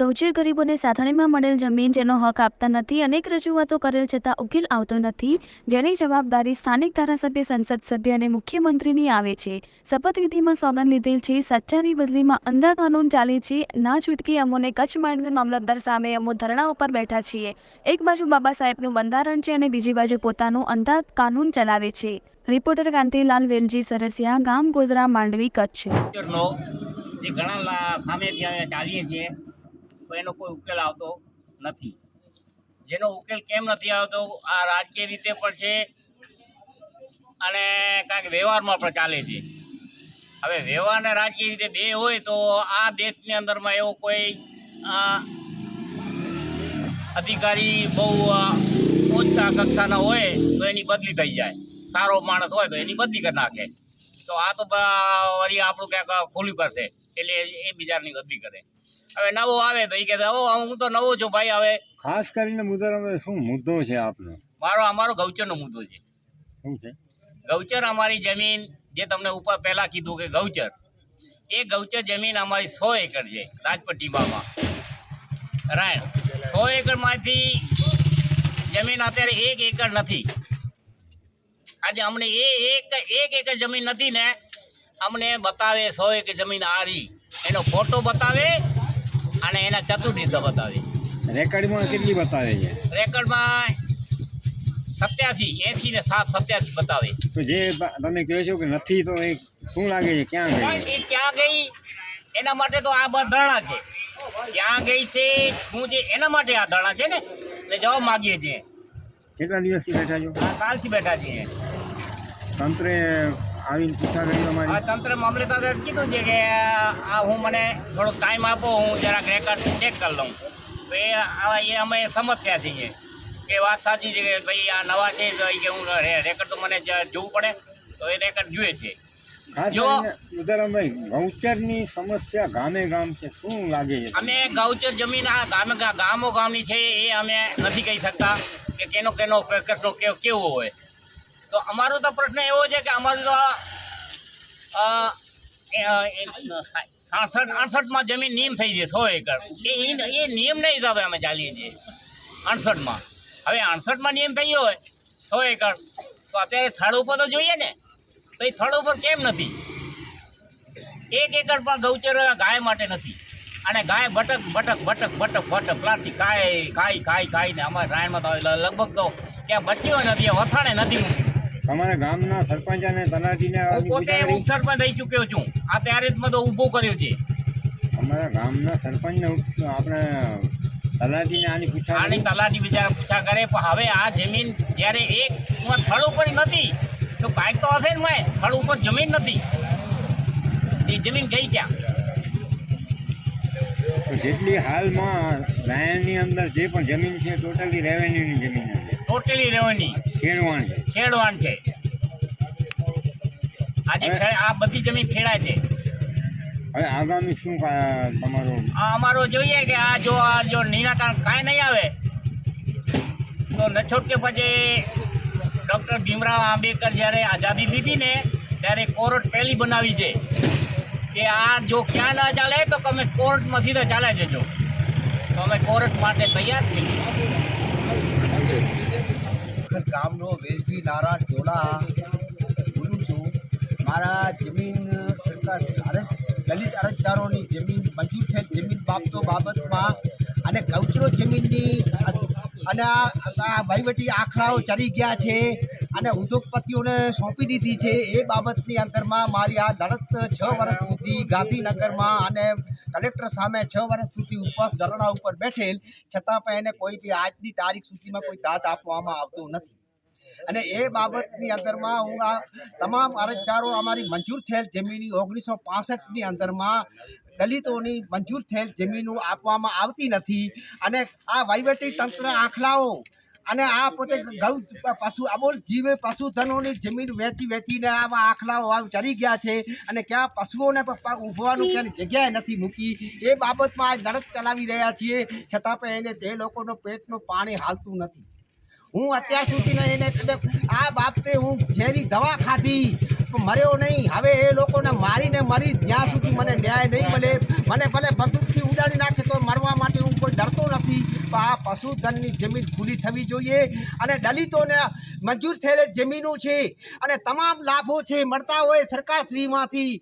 ગૌચર ગરીબોને સાધણીમાં મળેલ જમીન જેનો હક આપતા નથી, અનેક રજૂઆતો કરેલ છતાં ઉકેલ આવતો નથી, જેની જવાબદારી સ્થાનિક ધારાસભ્ય, સંસદ સભ્ય અને મુખ્યમંત્રીની આવે છે. શપથવિધિમાં સોગંદ લીધેલ છે. સચ્ચાની બદલીમાં અંધા કાનૂન ચાલે છે. ના છૂટકી અમોને કચ્છ માંડવી મામલતદાર સામે અમો ધરણા ઉપર બેઠા છીએ. એક બાજુ બાબા સાહેબનું બંધારણ છે અને બીજી બાજુ પોતાનું અંધા કાનૂન ચલાવે છે. રિપોર્ટર કાંતિલાલ વેલજી સરસિયા, ગામ ગોધરા, માંડવી, કચ્છ. જે ઘણા સામેથી ચાલીએ છીએ. એનો કોઈ ઉકેલ આવતો નથી. જેનો ઉકેલ કેમ નથી આવતો, આ રાજકીય રીતે પણ છે અને કાંઈક વ્યવહારમાં પણ ચાલે છે. હવે વ્યવહાર ને રાજકીય રીતે બે હોય તો આ દેશની અંદરમાં એવો કોઈ અધિકારી બહુ ઓછા કક્ષાના હોય તો એની બદલી થઈ જાય. સારો માણસ હોય તો એની બદલી કરી નાખે. તો આ તો વળી આપણું ક્યાંક ખોલ્યું કરશે એટલે એ બીજાની બદલી કરે. હવે નવો આવે તો એ કે ઓ હું તો નવો છું ભાઈ હવે. ખાસ કરીને મુદ્દામાં શું મુદ્દો છે આપનો? મારો અમારો ગૌચરનો મુદ્દો છે. શું છે? ગૌચર અમારી જમીન જે તમને ઉપર પહેલાં કીધું કે ગૌચર એ ગૌચર જમીન અમારી સો એકર છે રાજપટ ટીબામાં રાયણ સો એકરમાંથી જમીન અત્યારે એક એકર નથી. આજે અમને એ એક એક એકર જમીન નથી ને અમને બતાવે સો એકર જમીન આ રહી. એનો ફોટો બતાવે અને એના ચતુર્દિશા બતાવે. રેકર્ડમાં કેટલી બતાવે છે? રેકર્ડમાં સત્યાસી એંસી ને સાત સત્યાસી બતાવે. તો જે તમે કહો છો કે નથી તો એ શું લાગે છે? ક્યાં ગઈ? એ ક્યાં ગઈ? એના માટે તો આ ધરણા છે. ક્યાં ગઈ છે? શું છે? એના માટે આ ધરણા છે ને? એટલે જવાબ માગીએ છીએ. કેટલા દિવસથી બેઠા છો? કાલથી બેઠા છીએ. તંત્રે આવીને પૂછા કરી આ અમારી તંત્ર મામલેદારે કીધું છે કે આ હું મને થોડો ટાઈમ આપો હું જરાક રેકર્ડ ચેક કરી લઉં. તો એ આવા એ અમે સમસ્યા છીએ કે વાત સાચી છે કે ભાઈ આ નવા છે તો કે હું રેકર્ડ તો મને જોવું પડે. તો એ રેકર્ડ જોઈએ છે. ગૌચરની સમસ્યા ગામે ગામ છે શું લાગે છે? અમે ગૌચર જમીન આ ગામે ગામો ગામની છે એ અમે નથી કહી શકતા કે કેનો કેનો પ્રશ્નો કેવો કેવો હોય. તો અમારો તો પ્રશ્ન એવો છે કે અમારું તો સાસઠ અડસઠમાં જમીન નિયમ થઈ છે, સો એકર. એ એ નિયમના હિસાબે અમે ચાલીએ છીએ અડસઠમાં હવે અડસઠમાં નિયમ થઈ હોય, સો એકર. તો અત્યારે સ્થળ ઉપર તો જોઈએ ને, તો એ થડ ઉપર કેમ નથી? એક એકર પણ ગૌચર ગાય માટે નથી. અને ગાય ભટક ભટક ભટક ભટક ભટક, પ્લાસ્ટિક ખાય ખાઈ ખાઈ ખાઈને અમારે રાયણમાં તો લગભગ તો ક્યાં બચ્યો નથી વથાણે નથી મૂકી તમારા ગામના સરપંચ અને તલાટીને હું પોતે ઉપસરપંચ થઈ ચૂક્યો છું. આ ત્યારે જ બધો ઊભો કર્યો છે. અમારા ગામના સરપંચને આપણે તલાટીને આની પૂછા આની તલાટી બિચારા પૂછા કરે પણ હવે આ જમીન જ્યારે એક થળ ઉપર નથી તો કાંઈક તો હશે ને મેં થળ ઉપર જમીન નથી. એ જમીન ગઈ ક્યાં? તો જેટલી હાલમાં રાયણની અંદર જે પણ જમીન છે ટોટલી રેવન્યુની જમીન છે ટોટલી રહેવાની ખેડવાણ છે ખેડવાન છે. આજે આ બધી જમીન ખેડાય છે. હવે આગામી શું તમારું આ અમારો જોઈએ કે આ જો આ જો નિરાકરણ કાંઈ નહીં આવે તો નછોડ કે પછી ડૉક્ટર ભીમરાવ આંબેડકર જ્યારે આઝાદી લીધી ને ત્યારે કોર્ટ પહેલી બનાવી છે કે આ જો ક્યાં ના ચાલે તો તમે કોર્ટમાંથી તો ચાલે જજો. તો અમે કોર્ટ માટે તૈયાર છીએ. ગામનો વેલજી નારાયણ જોડા બોલું છું. મારા જમીન સરકાર અરજ દલિત અરજદારોની જમીન મંજૂર થયેલ જમીન બાબતો બાબતમાં અને કૌચરો જમીનની અને આ વહીવટી આખડાઓ ચરી ગયા છે અને ઉદ્યોગપતિઓને સોંપી દીધી છે. એ બાબતની અંદરમાં મારી આ લડત છ વર્ષ સુધી ગાંધીનગરમાં અને કલેક્ટર સામે છ વર્ષ સુધી ઉપવાસ ધરણા ઉપર બેઠેલ, છતાં પણ એને કોઈ બી આજની તારીખ સુધીમાં કોઈ દાદ આપવામાં આવતો નથી. અને એ બાબતની અંદરમાં હું આ તમામ અરજદારો અમારી મંજૂર થયેલ જમીની ઓગણીસો પાસઠની અંદરમાં દલિતોની મંજૂર થયેલ જમીનો આપવામાં આવતી નથી. અને આ વહીવટી તંત્ર આંખલાઓ અને આ પોતે ગૌ પશુ, અમોલ જીવે પશુધનોની જમીન વેચી વેચીને આવા આખલાઓ આવ, ચરી ગયા છે અને ક્યાં પશુઓને ઊભવાનું ક્યાંની જગ્યાએ નથી મૂકી. એ બાબતમાં આ લડત ચલાવી રહ્યા છીએ. છતાં પણ એને જે લોકોનો પેટનું પાણી હાલતું નથી. હું અત્યાર સુધીને એને આ બાબતે હું ઝેરી દવા ખાધી મર્યો નહીં. હવે એ લોકોને મારીને મરી, જ્યાં સુધી મને ન્યાય નહીં મળે, મને ભલે બંદૂકથી ઉડાડી નાખે તો મરવા માટે હું કોઈ ડરતો નથી પણ આ પશુધનની જમીન ખુલ્લી થવી જોઈએ અને દલિતોને મંજૂર થયેલી જમીનો છે અને તમામ લાભો છે, મળતા હોય સરકારશ્રીમાંથી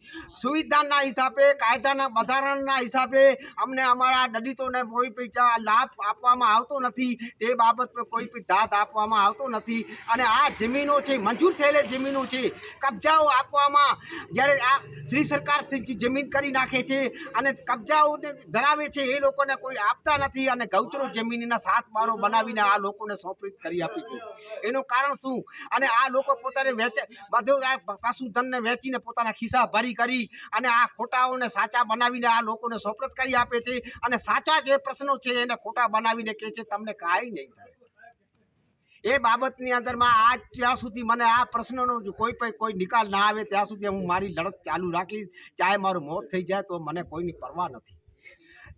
સુવિધાના હિસાબે, કાયદાના બંધારણના હિસાબે અમને અમારા દલિતોને કોઈ પૈસા લાભ આપવામાં આવતો નથી. તે બાબત પર કોઈ પણ દાદ આપવામાં આવતો નથી. અને આ જમીનો છે, મંજૂર થયેલી જમીનો છે, કબજાઓ આપવામાં જ્યારે આ શ્રી સરકાર જમીન કરી નાખે છે અને કબજાઓ ધરાવે છે, એ લોકોને કોઈ આપતા નથી અને ગૌચરો જમીનના સાત બારો બનાવીને આ લોકોને સોંપણી કરી આપી છે. એનું કારણ શું અને આ લોકો પોતાને વેચે, બધું આ પશુધનને વેચીને પોતાના ખિસ્સા ભરી કરી અને આ ખોટાઓને સાચા બનાવીને આ લોકોને સોપરત કરી આપે છે. અને સાચા જે પ્રશ્નો છે એને ખોટા બનાવીને કહે છે, તમને કાંઈ નહીં થાય. એ બાબતની અંદરમાં આજ ત્યાં સુધી મને આ પ્રશ્નનો કોઈ પણ, કોઈ નિકાલ ના આવે, ત્યાં સુધી હું મારી લડત ચાલુ રાખીશ. ચાહે મારું મોત થઈ જાય તો મને કોઈની પરવા નથી.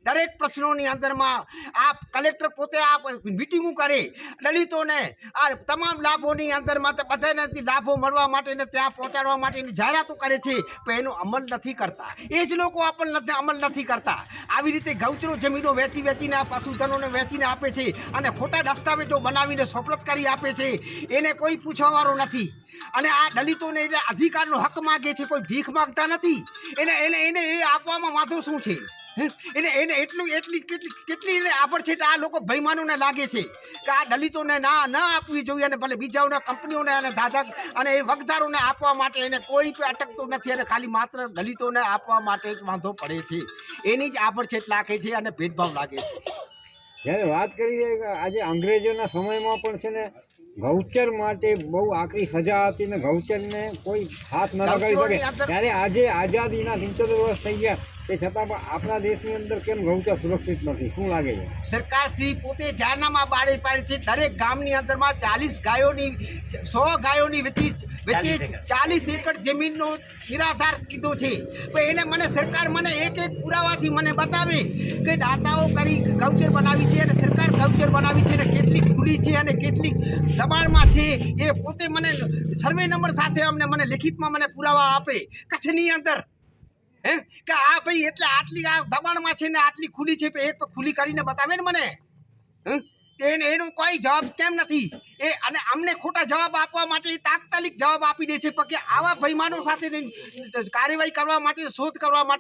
દરેક પ્રશ્નોની અંદરમાં આ કલેક્ટર પોતે આ મિટિંગો કરે, દલિતોને, આ તમામ લાભોની અંદરમાં બધાને લાભો મળવા માટે ને ત્યાં પહોંચાડવા માટેની જાહેરાતો કરે છે, પણ એનો અમલ નથી કરતા. એ જ લોકો આપણને અમલ નથી કરતા. આવી રીતે ગૌચરો જમીનો વેચી વેચીને આ પશુધનોને વેચીને આપે છે અને ખોટા દસ્તાવેજો બનાવીને સોપરત કરી આપે છે, એને કોઈ પૂછવાવાળો નથી. અને આ દલિતોને એટલે અધિકારનો હક માગે છે, કોઈ ભીખ માગતા નથી. એને એને એને એ આપવામાં વાંધો શું છે? એને એને એટલું એટલી કેટલી કેટલી એને આભળ છે આ લોકો ભયમાનોને લાગે છે કે આ દલિતોને ના ન આપવી જોઈએ અને ભલે બીજાઓને કંપનીઓને અને ધાધક અને એ વગદારોને આપવા માટે એને કોઈ અટકતું નથી અને ખાલી માત્ર દલિતોને આપવા માટે જ વાંધો પડે છે. એની જ આભડછેટ લાગે છે અને ભેદભાવ લાગે છે. જ્યારે વાત કરીએ આજે અંગ્રેજોના સમયમાં પણ છે ને ગૌચર માટે બહુ આકરી સજા હતી ને ગૌચરને કોઈ હાથ ન લગાવી શકે. ત્યારે આજે આઝાદીના સિત્તોતેર વર્ષ થઈ ગયા. તે છતાં પણ આપણા દેશની અંદર કેમ ગૌચર સુરક્ષિત નથી? શું લાગે છે? સરકાર શ્રી પોતે જાહેરનામા બાળી પાડી છે. દરેક ગામની અંદરમાં ચાલીસ ગાયોની સો ગાયોની વચ્ચે વચ્ચે ચાલીસ એકર જમીનનો નિરાધાર કીધો છે. પણ એને મને સરકાર મને એક એક પુરાવાથી મને બતાવે કે દાતાઓ કરી ગૌચર બનાવી છે અને સરકાર ગૌચર બનાવી છે અને કેટલી ખુલ્લી છે અને કેટલી દબાણમાં છે એ પોતે મને સર્વે નંબર સાથે અમને મને લિખિતમાં મને પુરાવા આપે કચ્છની અંદર. હે? કે આ ભાઈ એટલે આટલી આ દબાણમાં છે ને આટલી ખુલ્લી છે એક ખુલી કરીને બતાવે ને મને. એને એનો કોઈ જવાબ કેમ નથી? એ અને અમને ખોટા જવાબ આપવા માટે તાત્કાલિક જવાબ આપી દે છે, પણ આવા ભયમાનો સાથે કાર્યવાહી કરવા માટે, શોધ કરવા માટે